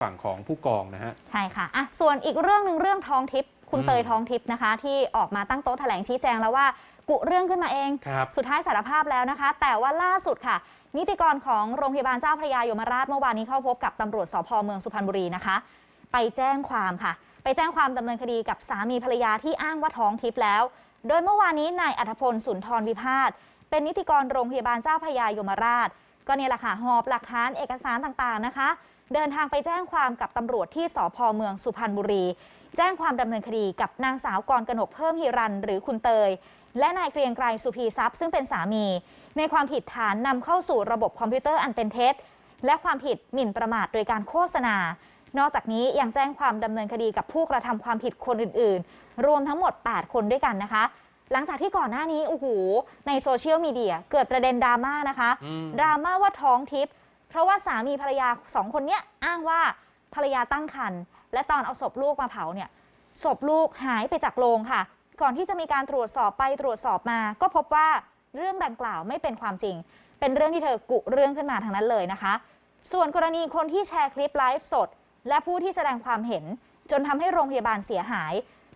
ฝั่งของผู้กองนะฮะ ใช่ค่ะอะ ส่วนอีกเรื่องหนึ่งเรื่องทองทิพย์คุณอืมเตยทองทิพย์นะคะ ที่ออกมาตั้งโต๊ะแถลงชี้แจงแล้วว่า กุเรื่องขึ้นมาเองครับสุดท้ายสารภาพแล้วนะคะ แต่ว่าล่าสุดค่ะ นิติกรของโรงพยาบาลเจ้าพระยายมราชเมื่อวานนี้เข้าพบกับตำรวจสพเมืองสุพรรณบุรีนะคะ ไปแจ้งความค่ะ ไปแจ้งความดำเนินคดีกับสามีภรรยาที่อ้างว่าท้องทิพย์แล้ว โดยเมื่อวานนี้นายอัธพลสุนทรวิพาทเป็นนิติกรโรงพยาบาลเจ้าพระยายมราช ก็เนี่ยแหละค่ะหอบหลักฐานเอกสารต่างๆนะคะ เดินทางไปแจ้งความกับตำรวจที่สพเมืองสุพรรณบุรี แจ้งความดำเนินคดีกับนางสาวกรกนกเพิ่มฮิรัน หรือคุณเตย และนายเกรียงไกรสุพีทรัพย์ซึ่งเป็นสามี ในความผิดฐานนำเข้าสู่ระบบคอมพิวเตอร์อันเป็นเท็จ และความผิดหมิ่นประมาทโดยการโฆษณา นอกจากนี้ยังแจ้งความดำเนินคดีกับผู้กระทำความผิดคนอื่น ๆ รวมทั้งหมด 8 คนด้วยกันนะคะ หลังจากที่ก่อนหน้านี้โอ้โหในโซเชียลมีเดียเกิดประเด็นดราม่านะคะอืมดราม่าว่าท้องทิพย์เพราะว่าสามีภรรยาสองคนเนี้ยอ้างว่าภรรยาตั้งครรภ์และตอนเอาศพลูกมาเผาเนี่ยศพลูกหายไปจากโรงค่ะ ก่อนที่จะมีการตรวจสอบไปตรวจสอบมา ก็พบว่าเรื่องดังกล่าวไม่เป็นความจริง เป็นเรื่องที่เธอกุเรื่องขึ้นมาทางนั้นเลยนะคะ ส่วนกรณีคนที่แชร์คลิปไลฟ์สด และผู้ที่แสดงความเห็น จนทำให้โรงพยาบาลเสียหาย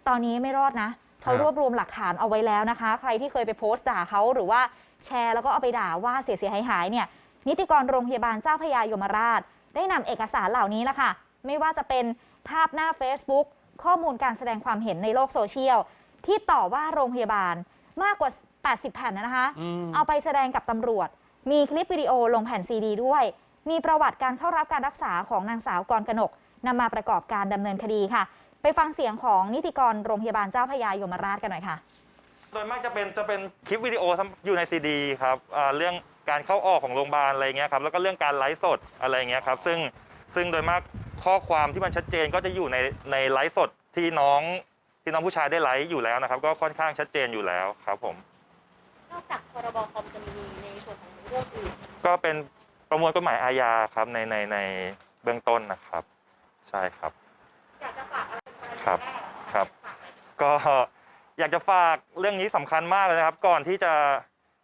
ตอนนี้ไม่รอดนะ เขาครับรวบรวมหลักฐานเอาไว้แล้วนะคะ ใครที่เคยไปโพสต์ด่าเขาหรือว่าแชร์แล้วก็เอาไปด่าว่าเสียเสียหายหายๆเนี่ยนิติกรโรงพยาบาลเจ้าพระยายมราช ได้นำเอกสารเหล่านี้ละค่ะ ไม่ว่าจะเป็นภาพหน้า Facebook ข้อมูลการแสดงความเห็นในโลกโซเชียล ที่ต่อว่าโรงพยาบาลมากกว่า 80 แผ่นนะคะอืมเอาไปแสดงกับตำรวจ มีคลิปวิดีโอลงแผ่นซีดีด้วย มีประวัติการเข้ารับการรักษาของนางสาวกรกนกนำมาประกอบการดำเนินคดีค่ะ ไปฟังเสียงของนิติกรโรงพยาบาลเจ้าพระยายมราชกันหน่อยค่ะ โดยมากจะเป็นจะเป็นคลิปวิดีโอทำอยู่ในซีดีครับอ่าเรื่องการเข้าออกของโรงพยาบาลอะไรเงี้ยครับแล้วก็เรื่องการไลฟ์สดอะไรเงี้ยครับซึ่งซึ่งโดยมากข้อความที่มันชัดเจนก็จะอยู่ในในไลฟ์สดที่น้องที่น้องผู้ชายได้ไลฟ์อยู่แล้วนะครับ ก็ค่อนข้างชัดเจนอยู่แล้วครับผม นอกจากพรบคอมจะมีในส่วนของเรื่องอื่นก็เป็นประมวลกฎหมายอาญาครับในในในเบื้องต้นนะครับ ใช่ครับ ครับครับ ก็อยากจะฝากเรื่องนี้สำคัญมากเลยนะครับ ก่อนที่จะ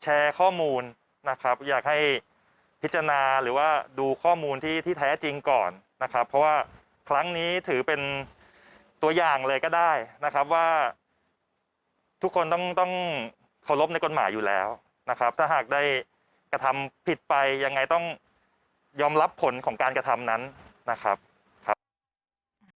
แชร์ข้อมูลนะครับ อยากให้พิจารณาหรือว่าดูข้อมูลที่ที่แท้จริงก่อนนะครับ เพราะว่าครั้งนี้ถือเป็นตัวอย่างเลยก็ได้นะครับว่า ทุกคนต้องต้องเคารพในกฎหมายอยู่แล้วนะครับ ถ้าหากได้กระทำผิดไปยังไงต้องยอมรับผลของการกระทำนั้นนะครับ